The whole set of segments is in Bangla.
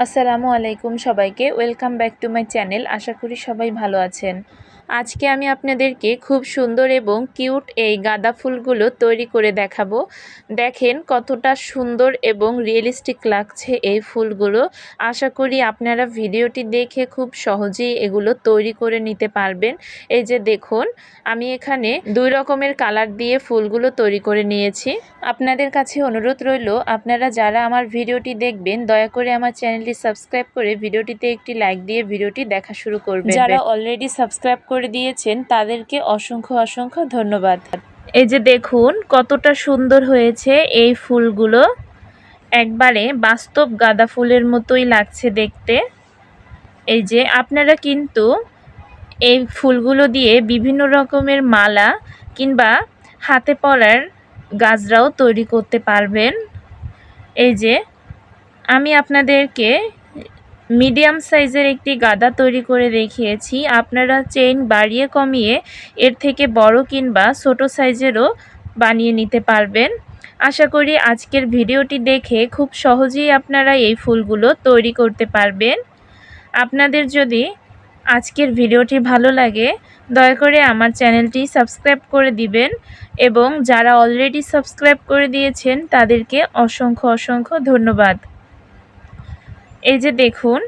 আসসালামু আলাইকুম সবাইকে। Welcome back to my channel আশা করি সবাই ভালো আছেন। আজকে আমি আপনাদেরকে খুব সুন্দর এবং কিউট এই গাঁদা ফুলগুলো তৈরি করে দেখাবো। দেখেন কতটা সুন্দর এবং রিয়েলিস্টিক লাগছে এই ফুলগুলো। আশা করি আপনারা ভিডিওটি দেখে খুব সহজেই এগুলো তৈরি করে নিতে পারবেন। এই যে দেখুন, আমি এখানে দুই রকমের কালার দিয়ে ফুলগুলো তৈরি করে নিয়েছি। আপনাদের কাছে অনুরোধ রইল, আপনারা যারা আমার ভিডিওটি দেখবেন, দয়া করে আমার চ্যানেলটি সাবস্ক্রাইব করে ভিডিওটিতে একটি লাইক দিয়ে ভিডিওটি দেখা শুরু করবেন। যারা অলরেডি সাবস্ক্রাইব করে দিয়েছেন, তাদেরকে অসংখ্য অসংখ্য ধন্যবাদ। এই যে দেখুন, কতটা সুন্দর হয়েছে এই ফুলগুলো। একবারে বাস্তব গাঁদা ফুলের মতোই লাগছে দেখতে। এই যে আপনারা কিন্তু এই ফুলগুলো দিয়ে বিভিন্ন রকমের মালা কিংবা হাতে পরার গাজরাও তৈরি করতে পারবেন। এই যে আমি আপনাদেরকে মিডিয়াম সাইজের একটি গাদা তৈরি করে দেখিয়েছি। আপনারা চেইন বাড়িয়ে কমিয়ে এর থেকে বড় কিংবা ছোট সাইজেরও বানিয়ে নিতে পারবেন। আশা করি আজকের ভিডিওটি দেখে খুব সহজেই আপনারা এই ফুলগুলো তৈরি করতে পারবেন। আপনাদের যদি আজকের ভিডিওটি ভালো লাগে, দয়া করে আমার চ্যানেলটি সাবস্ক্রাইব করে দিবেন এবং যারা অলরেডি সাবস্ক্রাইব করে দিয়েছেন, তাদেরকে অসংখ্য অসংখ্য ধন্যবাদ। এই যে দেখুন,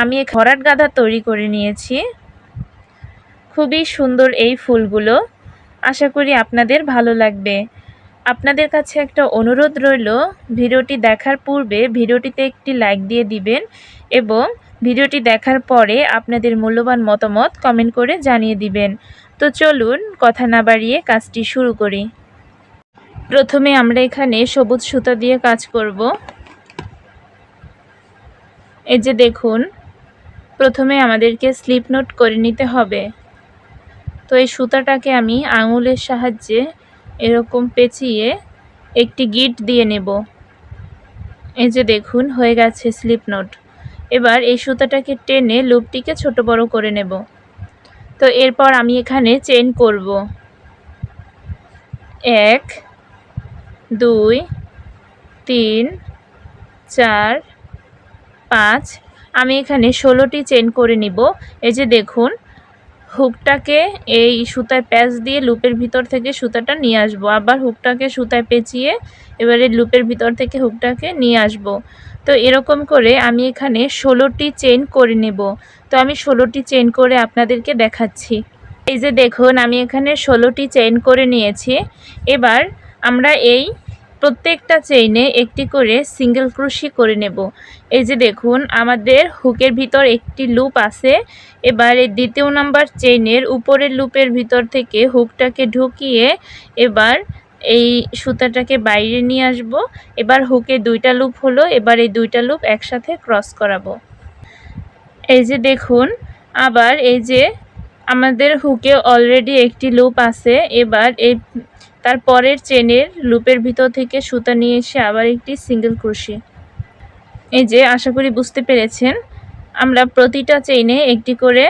আমি খরাট গাঁদা তৈরি করে নিয়েছি। খুবই সুন্দর এই ফুলগুলো। আশা করি আপনাদের ভালো লাগবে। আপনাদের কাছে একটা অনুরোধ রইল, ভিডিওটি দেখার পূর্বে ভিডিওটিতে একটি লাইক দিয়ে দিবেন এবং ভিডিওটি দেখার পরে আপনাদের মূল্যবান মতামত কমেন্ট করে জানিয়ে দিবেন। তো চলুন, কথা না বাড়িয়ে কাজটি শুরু করি। প্রথমে আমরা এখানে সবুজ সুতা দিয়ে কাজ করব। এই যে দেখুন, প্রথমে আমাদেরকে স্লিপ নোট করে নিতে হবে। তো এই সুতাটাকে আমি আঙুলের সাহায্যে এরকম পেঁচিয়ে একটি গিট দিয়ে নেব। এই যে দেখুন, হয়ে গেছে স্লিপ নোট। এবার এই সুতাটাকে টেনে লুপটিকে ছোট বড় করে নেব। তো এরপর আমি এখানে চেন করব। এক, দুই, তিন, চার পাঁচ, আমি এখানে ষোলোটি চেন করে নিব। এই যে দেখুন হুকটাকে এই সুতায় প্যাচ দিয়ে লুপের ভিতর থেকে সুতাটা নিয়ে আসব। আবার হুকটাকে সুতায় পেঁচিয়ে এবারে লুপের ভিতর থেকে হুকটাকে নিয়ে আসব। তো এরকম করে আমি এখানে ষোলোটি চেন করে নেব। তো আমি ষোলোটি চেন করে আপনাদেরকে দেখাচ্ছি। এই যে দেখুন, আমি এখানে ষোলোটি চেন করে নিয়েছি। এবার আমরা এই প্রত্যেকটা চেইনে একটি করে সিঙ্গেল ক্রুশি করে নেব। এই যে দেখুন, আমাদের হুকের ভিতর একটি লুপ আছে। এবার এই দ্বিতীয় নাম্বার চেইনের উপরের লুপের ভিতর থেকে হুকটাকে ঢুকিয়ে এবার এই সুতাটাকে বাইরে নিয়ে আসব। এবার হুকে দুইটা লুপ হলো, এবার এই দুইটা লুপ একসাথে ক্রস করাবো। এই যে দেখুন, আবার এই যে আমাদের হুকে অলরেডি একটি লুপ আছে। এবার এই তার পরের চেনের লুপের ভিতর থেকে সুতা নিয়ে এসে আবার একটি সিঙ্গেল ক্রুশি এই যে, আশা করি বুঝতে পেরেছেন, আমরা প্রতিটা চেইনে একটি করে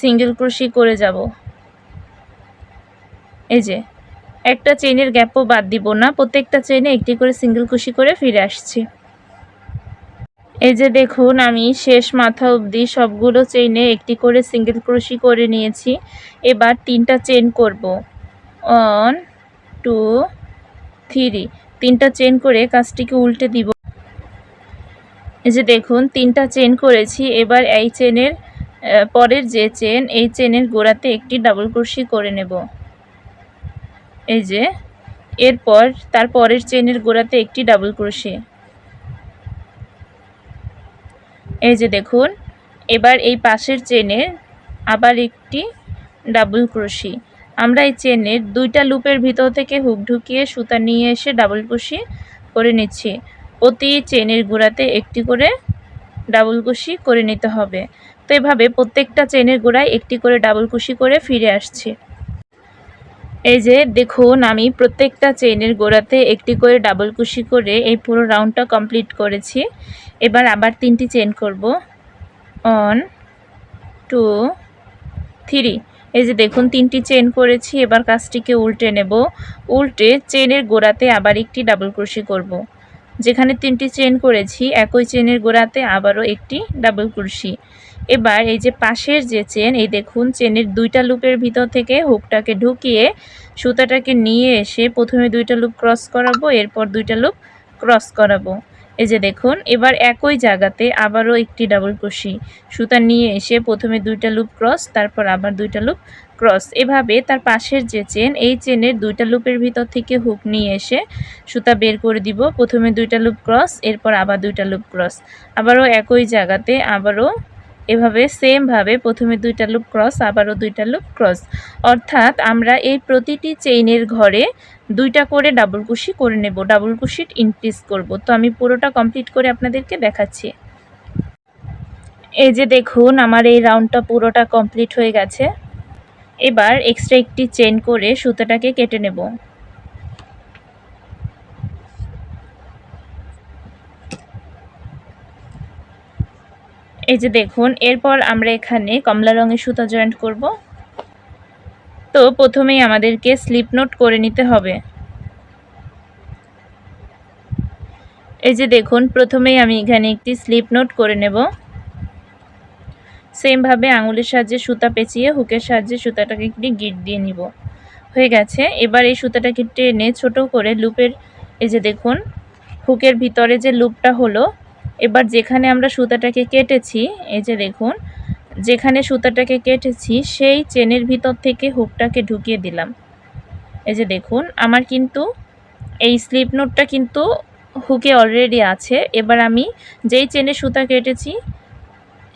সিঙ্গেল ক্রুশি করে যাব। এই যে, একটা চেইনের গ্যাপও বাদ দিব না, প্রত্যেকটা চেইনে একটি করে সিঙ্গেল ক্রুশি করে ফিরে আসছি। এই যে দেখুন, আমি শেষ মাথা অবধি সবগুলো চেইনে একটি করে সিঙ্গেল ক্রুশি করে নিয়েছি, এবার তিনটা চেন করব। One, two, three. তিনটা চেন করে কাজটিকে উল্টে দিব। এই যে দেখুন, তিনটা চেন করেছি। এবার এই চেনের পরের যে চেন এই চেনের গোড়াতে একটি ডাবল ক্রোশি করে নেব। এই যে, এরপর তার পরের চেনের গোড়াতে একটি ডাবল ক্রোশি। এই যে দেখুন, এবার এই পাশের চেনের আবার একটি ডাবল ক্রোশি। আমরা এই চেনের দুইটা লুপের ভিতর থেকে হুক ঢুকিয়ে সুতা নিয়ে এসে ডাবল কুশি করে নিচ্ছি। প্রতি চেনের গোড়াতে একটি করে ডাবল কুশি করে নিতে হবে। তো এভাবে প্রত্যেকটা চেনের গোড়ায় একটি করে ডাবল কুশি করে ফিরে আসছি। এই যে দেখুন, আমি প্রত্যেকটা চেনের গোড়াতে একটি করে ডাবল কুশি করে এই পুরো রাউন্ডটা কমপ্লিট করেছি। এবার আবার তিনটি চেন করব। One, two, three. এই যে দেখুন, তিনটি চেন করেছি, এবার কাজটিকে উল্টে নেব। উল্টে চেনের গোড়াতে আবার একটি ডাবল ক্রোশি করব। যেখানে তিনটি চেন করেছি, একই চেনের গোড়াতে আবারও একটি ডাবল কুরসি এবার এই যে পাশের যে চেন এই দেখুন চেনের দুইটা লুপের ভিতর থেকে হুকটাকে ঢুকিয়ে সুতাটাকে নিয়ে এসে প্রথমে দুইটা লুপ ক্রস করাবো, এরপর দুইটা লুপ ক্রস করাবো। এই যে দেখুন, এবার একই জায়গাতে আবারও একটি ডাবল ক্রোশি সুতা নিয়ে এসে প্রথমে দুইটা লুপ ক্রস তারপর আবার দুইটা লুপ ক্রস এভাবে তার পাশের যে চেন এই চেনের দুইটা লুপের ভিতর থেকে হুক নিয়ে এসে সুতা বের করে দিব। প্রথমে দুইটা লুপ ক্রস এরপর আবার দুইটা লুপ ক্রস আবারও একই জায়গাতে আবারও এভাবে সেমভাবে প্রথমে দুইটা লুপ ক্রস আবারও দুইটা লুপ ক্রস অর্থাৎ আমরা এই প্রতিটি চেইনের ঘরে দুইটা করে ডাবল কুশি করে নেব। ডাবল কুশিট ইনক্রিজ করব। তো আমি পুরোটা কমপ্লিট করে আপনাদেরকে দেখাচ্ছি। এই যে দেখুন, আমার এই রাউন্ডটা পুরোটা কমপ্লিট হয়ে গেছে। এবার এক্সট্রা একটি চেন করে সুতোটাকে কেটে নেব। এই যে দেখুন, এরপর আমরা এখানে কমলা রঙের সুতা জয়েন্ট করব। তো প্রথমেই আমাদেরকে স্লিপ নোট করে নিতে হবে। এই যে দেখুন, প্রথমেই আমি এখানে একটি স্লিপ নোট করে নেব। সেমভাবে আঙুলের সাহায্যে সুতা পেঁচিয়ে হুকের সাহায্যে সুতাটাকে একটি গিট দিয়ে নিব। হয়ে গেছে। এবার এই সুতাটাকে টেনে ছোট করে লুপের, এই যে দেখুন, হুকের ভিতরে যে লুপটা হলো, এবার যেখানে আমরা সুতাটাকে কেটেছি, এই যে দেখুন যেখানে সুতাটাকে কেটেছি, সেই চেনের ভিতর থেকে হুকটাকে ঢুকিয়ে দিলাম। এই যে দেখুন, আমার কিন্তু এই স্লিপ নোটটা কিন্তু হুকে অলরেডি আছে। এবার আমি যেই চেনে সুতা কেটেছি,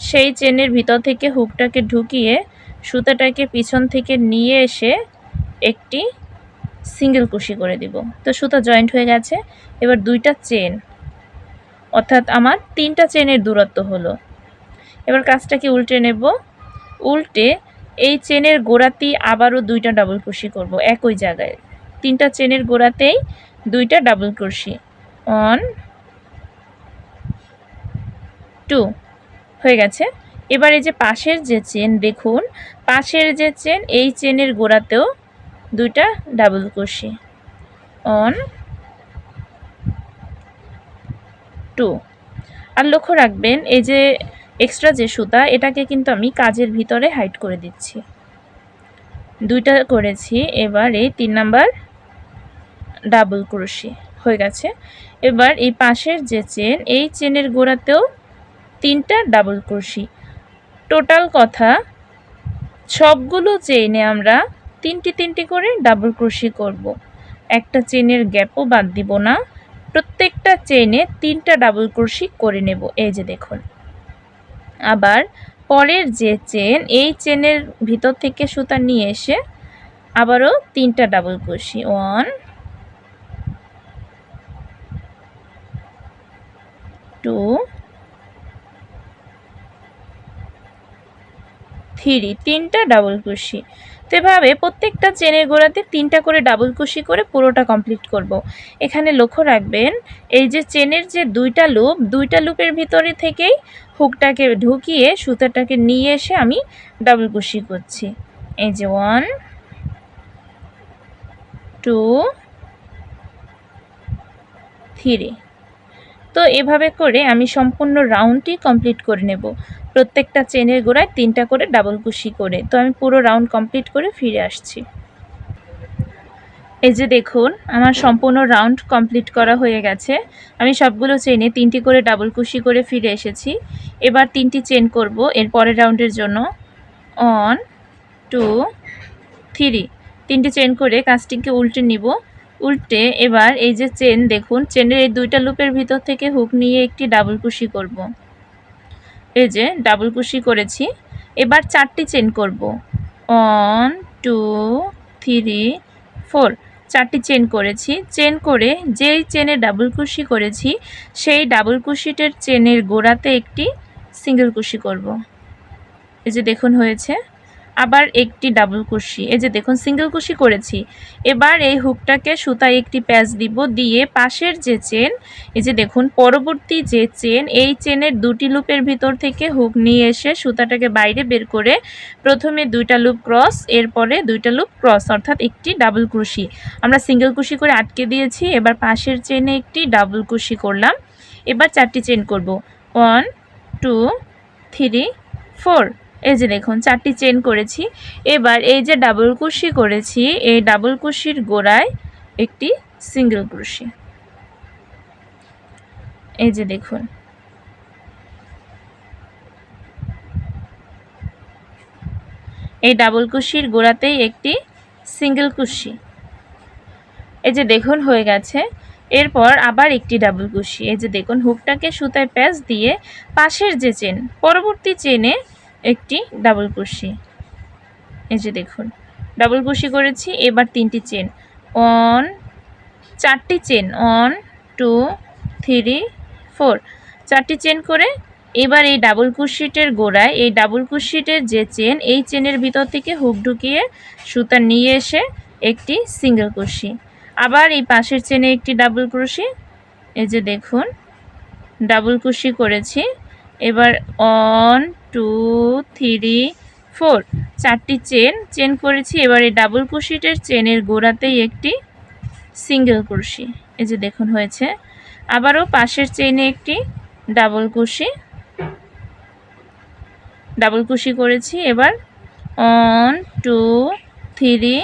সেই চেনের ভিতর থেকে হুকটাকে ঢুকিয়ে সুতাটাকে পিছন থেকে নিয়ে এসে একটি সিঙ্গেল কুশি করে দিব। তো সুতা জয়েন্ট হয়ে গেছে। এবার দুইটা চেন, অর্থাৎ আমার তিনটা চেনের দূরত্ব হলো। এবার কাজটাকে উল্টে নেব। উল্টে এই চেনের গোড়াতেই আবারও দুইটা ডাবল কুশি করব, একই জায়গায়। তিনটা চেনের গোড়াতেই দুইটা ডাবল কুশি ওয়ান টু হয়ে গেছে। এবার এই যে পাশের যে চেন, দেখুন, পাশের যে চেন, এই চেনের গোড়াতেও দুইটা ডাবল কুশি অন টু আর লক্ষ্য রাখবেন, এই যে এক্সট্রা যে সুতা, এটাকে কিন্তু আমি কাজের ভিতরে হাইট করে দিচ্ছি। দুইটা করেছি, এবার এই তিন নাম্বার ডাবল ক্রোশি হয়ে গেছে। এবার এই পাশের যে চেন এই চেনের গোড়াতেও তিনটা ডাবল ক্রোশি টোটাল কথা, সবগুলো চেইনে আমরা তিনটি তিনটি করে ডাবল ক্রোশি করব। একটা চেনের গ্যাপও বাদ দিব না। প্রত্যেকটা চেনে তিনটা ডাবল ক্রোশি করে নেব। এই যে দেখুন। আবার পরের যে চেন, এই চেনের ভিতর থেকে সুতা নিয়ে এসে আবারও তিনটা double crochet one two three তিনটা ডাবল কুশি তো এভাবে প্রত্যেকটা চেনের গোড়াতে তিনটা করে ডাবল কুশি করে পুরোটা কমপ্লিট করব। এখানে লক্ষ্য রাখবেন, এই যে চেনের যে দুইটা লুপ দুইটা লুপের ভিতরে থেকেই হুকটাকে ঢুকিয়ে সুতাটাকে নিয়ে এসে আমি ডাবল কুশি করছি। এই যে ওয়ান টু থ্রি তো এভাবে করে আমি সম্পূর্ণ রাউন্ডটি কমপ্লিট করে নেব। প্রত্যেকটা চেনের গোড়ায় তিনটা করে ডাবল কুশি করে। তো আমি পুরো রাউন্ড কমপ্লিট করে ফিরে আসছি। এই যে দেখুন, আমার সম্পূর্ণ রাউন্ড কমপ্লিট করা হয়ে গেছে। আমি সবগুলো চেনে তিনটি করে ডাবল কুশি করে ফিরে এসেছি। এবার তিনটি চেন করব এর পরের রাউন্ডের জন্য। One two, three. তিনটি চেন করে কাস্টিংকে উল্টে নিব। উল্টে এবার এই যে চেন, দেখুন, চেনের এই দুইটা লুপের ভিতর থেকে হুক নিয়ে একটি ডাবল কুশি করব। এই যে ডাবল কুশি করেছি। এবার চারটি চেন করব। ওয়ান টু থ্রি ফোর চারটি চেন করেছি। চেন করে যেই চেনে ডাবল কুশি করেছি, সেই ডাবল কুশিটের চেনের গোড়াতে একটি সিঙ্গেল কুশি করব। এই যে দেখুন হয়েছে। আবার একটি ডাবল কুশি। এই যে দেখুন সিঙ্গেল কুশি করেছি। এবার এই হুকটাকে সুতায় একটি প্যাচ দিব দিয়ে পাশের যে চেন এই যে দেখুন, পরবর্তী যে চেন এই চেনের দুটি লুপের ভিতর থেকে হুক নিয়ে এসে সুতাটাকে বাইরে বের করে প্রথমে দুইটা লুপ ক্রস এরপরে দুইটা লুপ ক্রস অর্থাৎ একটি ডাবল কুশি। আমরা সিঙ্গেল কুশি করে আটকে দিয়েছি, এবার পাশের চেনে একটি ডাবল কুশি করলাম। এবার চারটি চেন করব। ওয়ান টু থ্রি ফোর এই যে দেখুন, চারটি চেন করেছি। এবার এই যে ডাবল কুশি করেছি, এই ডাবল কুশির গোড়ায় একটি সিঙ্গেল কুশি। এই যে দেখুন। এই ডাবল কুশির গোড়াতেই একটি সিঙ্গেল কুশি। এই যে দেখুন, হয়ে গেছে। এরপর আবার একটি ডাবল কুশি। এই যে দেখুন, হুকটাকে সুতায় প্যাচ দিয়ে পাশের যে চেন পরবর্তী চেনে একটি ডাবল কুশি এই যে দেখুন ডাবল কুশি করেছি, এবার তিনটি চেন অন চারটি chain one two three four চারটি চেন করে এবার এই ডাবল কুশিটের গোড়ায়, এই ডাবল কুশিটের যে চেন এই চেনের ভিতর থেকে হুক ঢুকিয়ে সুতা নিয়ে এসে একটি সিঙ্গেল কুশি আবার এই পাশের চেনে একটি ডাবল কুশি এই যে দেখুন ডাবল কুশি করেছি। এবার অন টু থ্রি ফোর চারটি চেন চেন করেছি। এবার এই ডাবল কুশিটের চেনের গোড়াতেই একটি সিঙ্গেল কুশি এই যে দেখুন হয়েছে। আবারও পাশের চেনে একটি ডাবল কুশি ডাবল কুশি করেছি। এবার অন টু থ্রি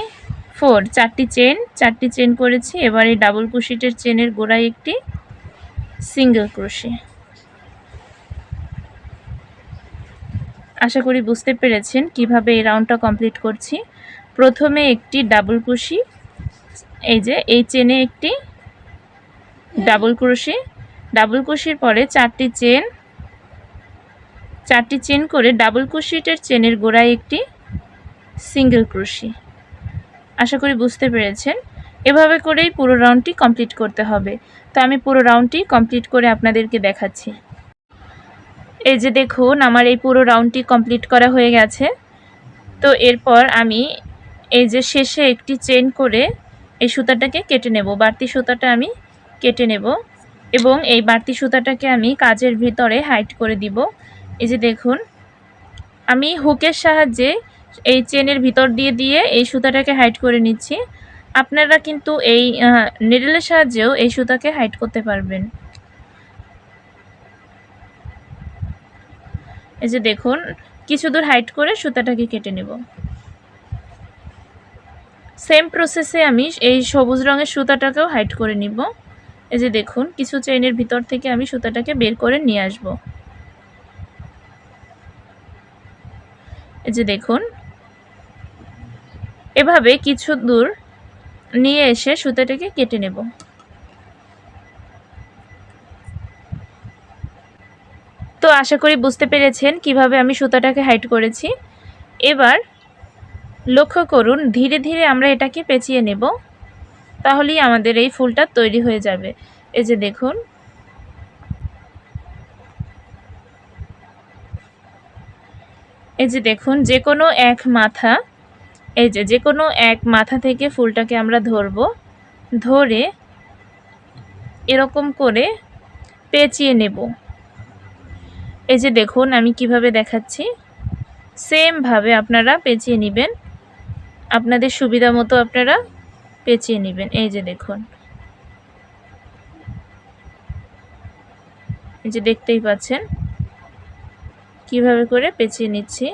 ফোর চারটি চেন চারটি চেন করেছি। এবার এই ডাবল কুশিটের চেনের গোড়ায় একটি সিঙ্গেল ক্রোশি আশা করি বুঝতে পেরেছেন কীভাবে এই রাউন্ডটা কমপ্লিট করছি। প্রথমে একটি ডাবল কুশি এই যে, এই চেনে একটি ডাবল ক্রোশি ডাবল কুশির পরে চারটি চেন চারটি চেন করে ডাবল কুশিটের চেনের গোড়ায় একটি সিঙ্গেল ক্রোশি আশা করি বুঝতে পেরেছেন। এভাবে করেই পুরো রাউন্ডটি কমপ্লিট করতে হবে। তো আমি পুরো রাউন্ডটি কমপ্লিট করে আপনাদেরকে দেখাচ্ছি। এই যে দেখুন, আমার এই পুরো রাউন্ডটি কমপ্লিট করা হয়ে গেছে। তো এরপর আমি এই যে শেষে একটি চেন করে এই সুতাটাকে কেটে নেব। বাড়তি সুতাটা আমি কেটে নেব এবং এই বাড়তি সুতাটাকে আমি কাজের ভিতরে হাইট করে দিব। এই যে দেখুন, আমি হুকের সাহায্যে এই চেনের ভিতর দিয়ে দিয়ে এই সুতাটাকে হাইট করে নিচ্ছি। আপনারা কিন্তু এই নেডেলের সাহায্যেও এই সুতাকে হাইট করতে পারবেন। এই যে দেখুন, কিছু দূর হাইট করে সুতাটাকে কেটে নেব। সেম প্রসেসে আমি এই সবুজ রঙের সুতাটাকেও হাইট করে নিব। এই যে দেখুন, কিছু চেইনের ভিতর থেকে আমি সুতাটাকে বের করে নিয়ে আসব। এই যে দেখুন, এভাবে কিছু দূর নিয়ে এসে সুতাটাকে কেটে নেব। আশা করি বুঝতে পেরেছেন কীভাবে আমি সুতাটাকে হাইট করেছি। এবার লক্ষ্য করুন, ধীরে ধীরে আমরা এটাকে পেঁচিয়ে নেব, তাহলেই আমাদের এই ফুলটা তৈরি হয়ে যাবে। এই যে দেখুন। এই যে দেখুন, যে কোনো এক মাথা, এই যে যে কোনো এক মাথা থেকে ফুলটাকে আমরা ধরব, ধরে এরকম করে পেঁচিয়ে নেব। এই যে দেখুন, আমি কীভাবে দেখাচ্ছি। সেমভাবে আপনারা পেঁচিয়ে নেবেন। আপনাদের সুবিধা মতো আপনারা পেঁচিয়ে নেবেন। এই যে দেখুন। এই যে দেখতেই পাচ্ছেন। কীভাবে করে পেঁচিয়ে নিচ্ছি?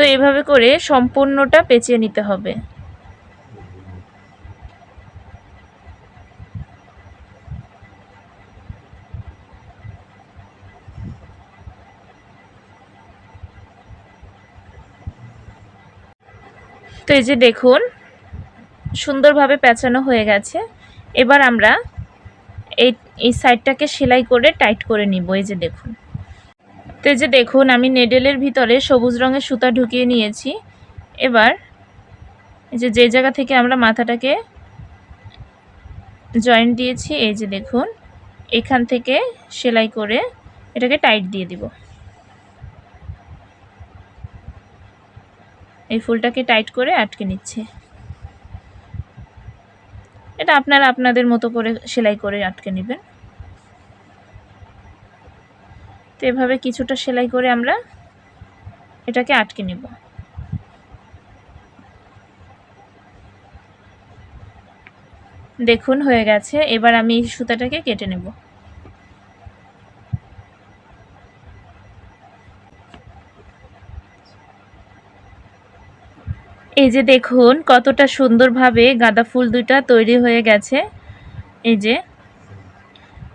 তো এভাবে করে সম্পূর্ণটা পেঁচিয়ে নিতে হবে। তো এই যে দেখুন, সুন্দরভাবে পেঁচানো হয়ে গেছে। এবার আমরা এই এই সাইডটাকে সেলাই করে টাইট করে নিব। এই যে দেখুন। তো যে দেখুন, আমি নেডেলের ভিতরে সবুজ রঙের সুতা ঢুকিয়ে নিয়েছি। এবার যে যে জায়গা থেকে আমরা মাথাটাকে জয়েন্ট দিয়েছি, এই যে দেখুন, এখান থেকে সেলাই করে এটাকে টাইট দিয়ে দিব। এই ফুলটাকে টাইট করে আটকে নিচ্ছে। এটা আপনারা আপনাদের মতো করে সেলাই করে আটকে নেবেন। তো এভাবে কিছুটা সেলাই করে আমরা এটাকে আটকে নেব। দেখুন, হয়ে গেছে। এবার আমি এই সুতাটাকে কেটে নেব। এই যে দেখুন, কতটা সুন্দরভাবে গাঁদা ফুল দুইটা তৈরি হয়ে গেছে। এই যে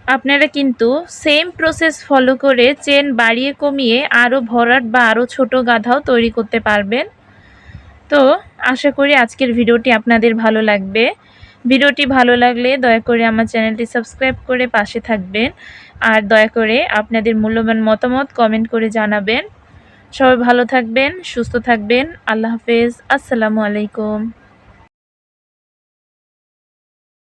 আপনারা কিন্তু সেম প্রসেস ফলো করে চেন বাড়িয়ে কমিয়ে আরও ভরাট বা আরও ছোট গাধাও তৈরি করতে পারবেন। তো আশা করি আজকের ভিডিওটি আপনাদের ভালো লাগবে। ভিডিওটি ভালো লাগলে দয়া করে আমার চ্যানেলটি সাবস্ক্রাইব করে পাশে থাকবেন আর দয়া করে আপনাদের মূল্যবান মতামত কমেন্ট করে জানাবেন। সবাই ভালো থাকবেন, সুস্থ থাকবেন। আল্লাহ হাফেজ। আসসালামু আলাইকুম।